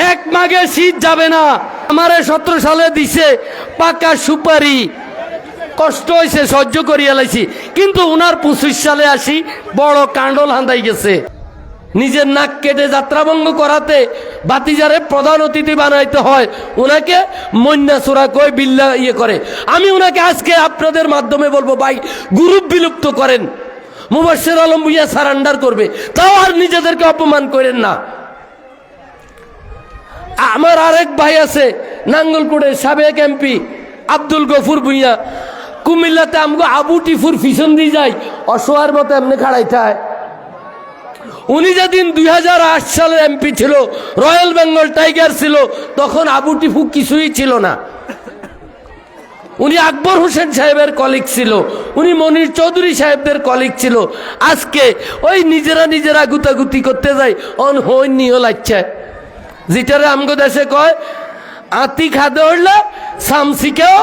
এক মাগে শীত যাবে না। আমারে সতেরো সালে দিছে পাকা সুপারি। কষ্ট হয়েছে সহ্য করিয়া লাইছি। কিন্তু উনার পঁচিশ সালে আসি বড় কাণ্ডল হান্দাই গেছে। নিজের নাক কেটে যাত্রাভঙ্গ করাতে বাতিজারে প্রধান অতিথি বানাইতে হয়। ওনাকে মন্যা চোরা কই বিল্লা ইয়ে করে। আমি ওনাকে আজকে আপনাদের মাধ্যমে বলব, ভাই, গ্রুপ বিলুপ্ত করেন। মুবাসের আলম ভুইয়া সারান্ডার করবে। তাও আর নিজেদেরকে অপমান করেন না। আমার আরেক ভাই আছে, নাঙ্গলকোটের সাবেক এমপি আব্দুল গফুর ভুইয়া। কুমিল্লাতে আমগো আবু টিফুর পিছন দিয়ে যাই অসহায়ের মতো এমনি খাড়াইতে হয় উনি যেদিন দুই হাজার আট সালে এমপি ছিল, রয়্যাল বেঙ্গল টাইগার ছিল, তখন আবু টিফু কিছুই ছিল না। উনি আকবর হোসেন সাহেবের কলিগ ছিল, উনি মনির চৌধুরী সাহেবদের কলিগ ছিল। আজকে ওই নিজেরা নিজেরা গুতাগুতি করতে যায়, অন হই নিও লাগছে যেটারে আমগো দেশে কয়, আতি খাদে হইলে সামসিকেও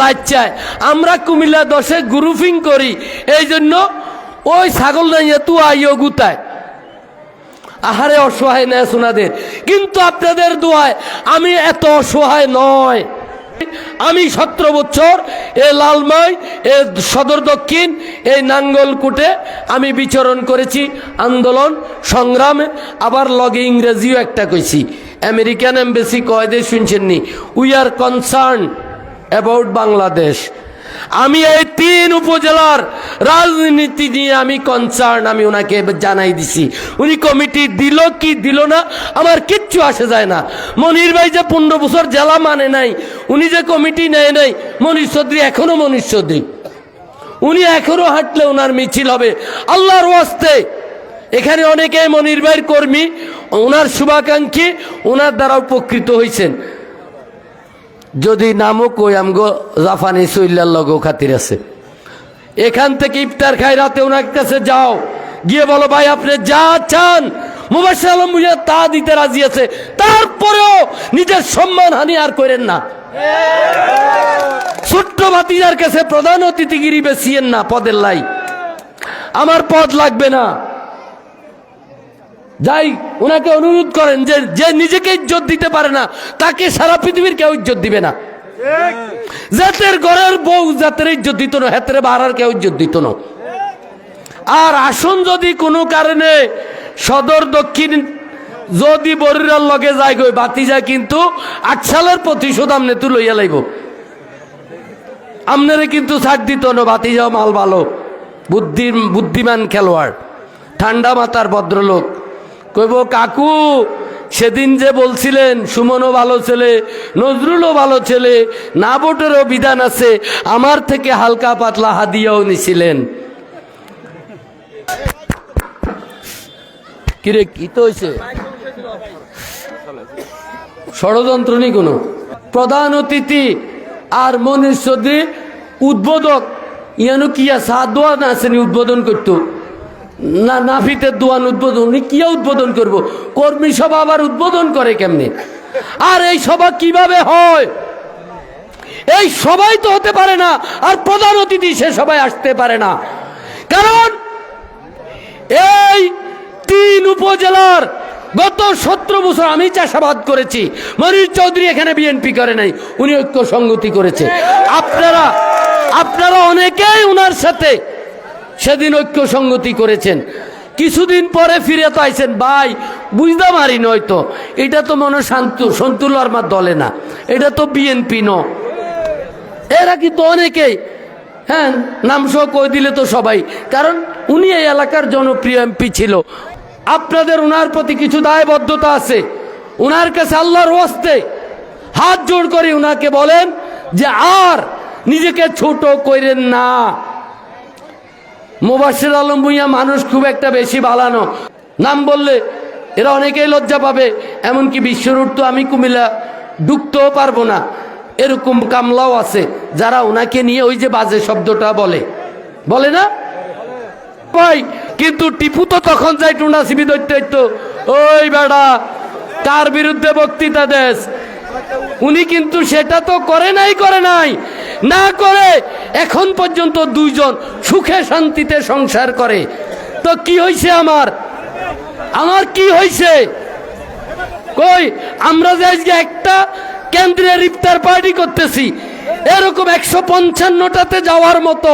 লাচ্চায় আমরা কুমিল্লা দশে গ্রুপিং করি, এই জন্য ওই ছাগল নাই তু আইও গুতায়। আহারে অসহায় নেয় সোনাদের। কিন্তু আপনাদের দোয়ায় আমি এত অসহায় নয়। আমি সতেরো বছর এ লালমাই, এ সদর দক্ষিণ এই নাঙ্গলকুটে আমি বিচরণ করেছি আন্দোলন, সংগ্রামে। আবার লগে ইংরেজিও একটা কইছি। আমেরিকান এমবেসি কয়দে শুনছেননি? We are concern about Bangladesh আমি এই তিন উপজেলার রাজনীতি নিয়ে আমি কনসার্ন আমি ওনাকে জানাই দিছি। উনি কমিটি দিল কি দিল না, আমার কিচ্ছু আসে যায় না। মনির ভাই যে পনেরো বছর জেলা মানে নাই, উনি যে কমিটি নেয় নাই মনীষ চৌধুরী এখনও মনীষ চৌধুরী। উনি এখনও হাঁটলে ওনার মিছিল হবে। আল্লাহর ওয়াস্তে, এখানে অনেকে মনির ভাইয়ের কর্মী, ওনার শুভাকাঙ্ক্ষী, ওনার দ্বারা উপকৃত হয়েছেন যদি নামও কই, আমগো জাফানি সৈল্লার লগো খাতির আছে। এখান থেকে ইফতার খাই রাতে ওনার কাছে যাও। গিয়ে বলো, ভাই, আপনি যা চান মুবাসির আলম তা দিতে রাজি আছে। তারপরেও নিজের সম্মান হানি আর করেন না। ছোট্ট ভাতিজার কাছে প্রধান অতিথিগিরি বেশিয়েন না, পদের লাই। আমার পদ লাগবে না। যাই ওনাকে অনুরোধ করেন যে যে নিজেকে ইজ্জত দিতে পারে না, তাকে সারা পৃথিবীর কেউ ইজ্জত দিবে না। জাতের ঘরের বউ জাতের ইজ্জত দিত না, হাতের বাড়ার কেউ ইজ্জত দিত না। আর আসুন যদি কোনো কারণে সদর দক্ষিণ যদি বরিরার লগে যায় গই বাতি যায় কিন্তু আট সালের প্রতিশোধ আমনে তু লইয়া লাইব। আমনেরে কিন্তু ছাড় দিত না, বাতি যাও, মাল ভালো। বুদ্ধি বুদ্ধিমান খেলোয়াড়, ঠান্ডা মাতার ভদ্রলোক। কইব, কাকু, সেদিন যে বলছিলেন, সুমনও ভালো ছেলে, নজরুলও ভালো ছেলে না ভোটেরও বিধান আছে, আমার থেকে হালকা পাতলা হাদিয়াও নিছিলেন। কিরে, কি তো হয়েছে ষড়যন্ত্র নেই কোনো? প্রধান অতিথি আর মনীষ চৌধুরী, উদ্বোধক, ইয়ানো দোয়া না আসেনি উদ্বোধন করতো। না নাফিতের দোয়ান উদ্বোধন, উনি কিয়া উদ্বোধন করব? কর্মী সভা আবার উদ্বোধন করে কেমনে? আর এই সভা কীভাবে হয়? এই সবাই তো হতে পারে না, আর প্রধান অতিথি সে সবাই আসতে পারে না। কারণ এই তিন উপজেলার গত সতেরো বছর আমি চাষাবাদ করেছি। মনির চৌধুরী এখানে বিএনপি করে নাই, উনি ঐক্য সংগতি করেছে। আপনারা আপনারা অনেকেই উনার সাথে সেদিন ঐক্য সংগতি করেছেন। কিছুদিন পরে ফিরে তো আইছেন, ভাই বুঝতে পারি নয়তো এটা তো মনে শান্তু সন্তুল আমার দলে না। এটা তো বিএনপি ন। এরা কিন্তু অনেকেই হ্যাঁ নাম সহ কই দিলে তো সবাই। কারণ উনি এই এলাকার জনপ্রিয় এমপি ছিল। আপনাদের ওনার প্রতি কিছু দায়বদ্ধতা আছে। ওনার কাছে আল্লাহর ওয়াস্তে হাত জোড় করে ওনাকে বলেন যে, আর নিজেকে ছোট করেন না। মুবাসির আলম ভুইয়া মানুষ খুব একটা বেশি বালানো নাম বললে এরা অনেকেই লজ্জা পাবে, এমনকি বিশ্বরুট তো আমি কুমিল্লা ঢুকতেও পারব না। এরকম কামলাও আছে, যারা ওনাকে নিয়ে ওই যে বাজে শব্দটা বলে। বলে না? ভাই, কিন্তু টিপু তো তখন যাই টুনা সিবি দৈত্য ওই বেড়া কার বিরুদ্ধে বক্তৃতা দেশ উনি কিন্তু সেটা তো করে নাই করে নাই। না করে এখন পর্যন্ত দুইজন সুখে শান্তিতে সংসার করে। তো কি হয়েছে আমার? আমার কি হয়েছে কই, আমরা যে আজকে একটা কেন্দ্রের ইফতার পার্টি করতেছি, এরকম একশো পঞ্চান্নটাতে যাওয়ার মতো,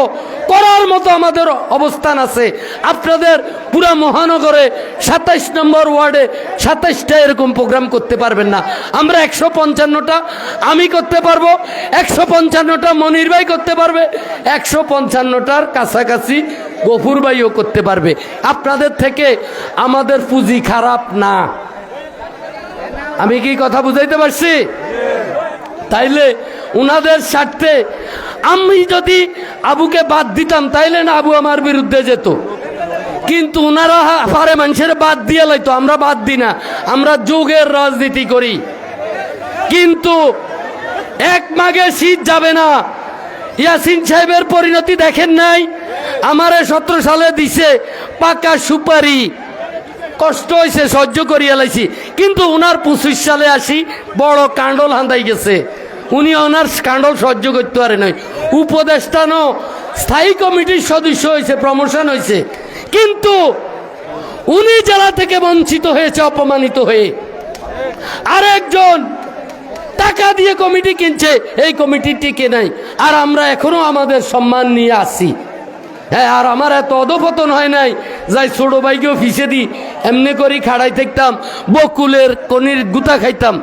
করার মতো আমাদের অবস্থান আছে। আপনাদের পুরা মহানগরে সাতাইশ নম্বর ওয়ার্ডে সাতাইশটা এরকম প্রোগ্রাম করতে পারবেন না। আমরা একশো পঞ্চান্নটা, আমি করতে পারব, একশো পঞ্চান্নটা মনির ভাই করতে পারবে, একশো পঞ্চান্নটার কাছাকাছি গফুর ভাইও করতে পারবে। আপনাদের থেকে আমাদের পুঁজি খারাপ না। আমি কি কথা বুঝাইতে পারছি? তাইলে উনাদের স্বার্থে আমি যদি আবুকে বাদ দিতাম, তাইলে না আবু আমার বিরুদ্ধে যেত। কিন্তু ওনারা পারে মানুষের বাদ দিয়ে লাইতো আমরা বাদ দিই না। আমরা যুগের রাজনীতি করি। কিন্তু এক মাগে শীত যাবে না। ইয়াসিন সাহেবের পরিণতি দেখেন নাই? আমারে সতেরো সালে দিছে পাকা সুপারি। কষ্ট হয়েছে সহ্য করিয়া লাইছি। কিন্তু ওনার পঁচিশ সালে আসি বড় কাণ্ডল হান্দাই গেছে। উনি ওনার কাণ্ডল সহ্য করতে পারে নাই। উপদেষ্টা নো স্থায়ী কমিটির সদস্য হয়েছে প্রমোশন হয়েছে কিন্তু উনি জেলা থেকে বঞ্চিত হয়েছে, অপমানিত হয়ে। আরেকজন টাকা দিয়ে কমিটি কিনছে, এই কমিটি টিকে নাই। আর আমরা এখনও আমাদের সম্মান নিয়ে আসি। হ্যাঁ আর আমার এত অধপতন হয় নাই, যাই ছোট ভাইকেও ফিসে দিই, এমনি করি খাড়াই থাকতাম, বকুলের কনির গুতা খাইতাম।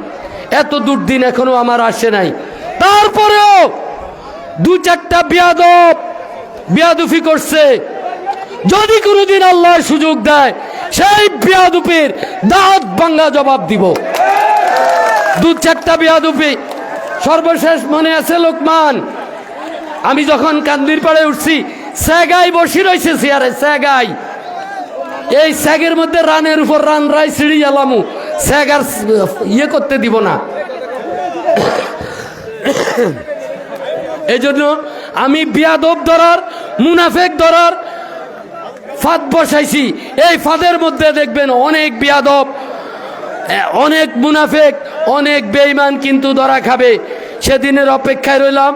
এত দুর্দিন এখনও আমার আসে নাই। তারপরেও দু চারটা বিয়াদব, বিয়াদুফি করছে। যদি কোনোদিন আল্লাহ সুযোগ দেয়, সেই বিয়াদুপির দাঁত ভাঙ্গা জবাব দিব। দু চারটা বিয়াদুপি সর্বশেষ মনে আছে লোকমান? আমি যখন কান্দির পাড়ে উঠছি, স্যাগাই বসি রয়েছে চেয়ারে, স্যাগাই। এই স্যাগের মধ্যে রানের উপর রান রাই সিঁড়ি জ্বালামু স্যাগ আর ইয়ে করতে দিব না। এই জন্য আমি বিয়াদব ধরার, মুনাফেক ধরার ফাঁদ বসাইছি। এই ফাঁদের মধ্যে দেখবেন অনেক বিয়াদব অনেক মুনাফেক, অনেক বেইমান কিন্তু ধরা খাবে। সেদিনের অপেক্ষায় রইলাম।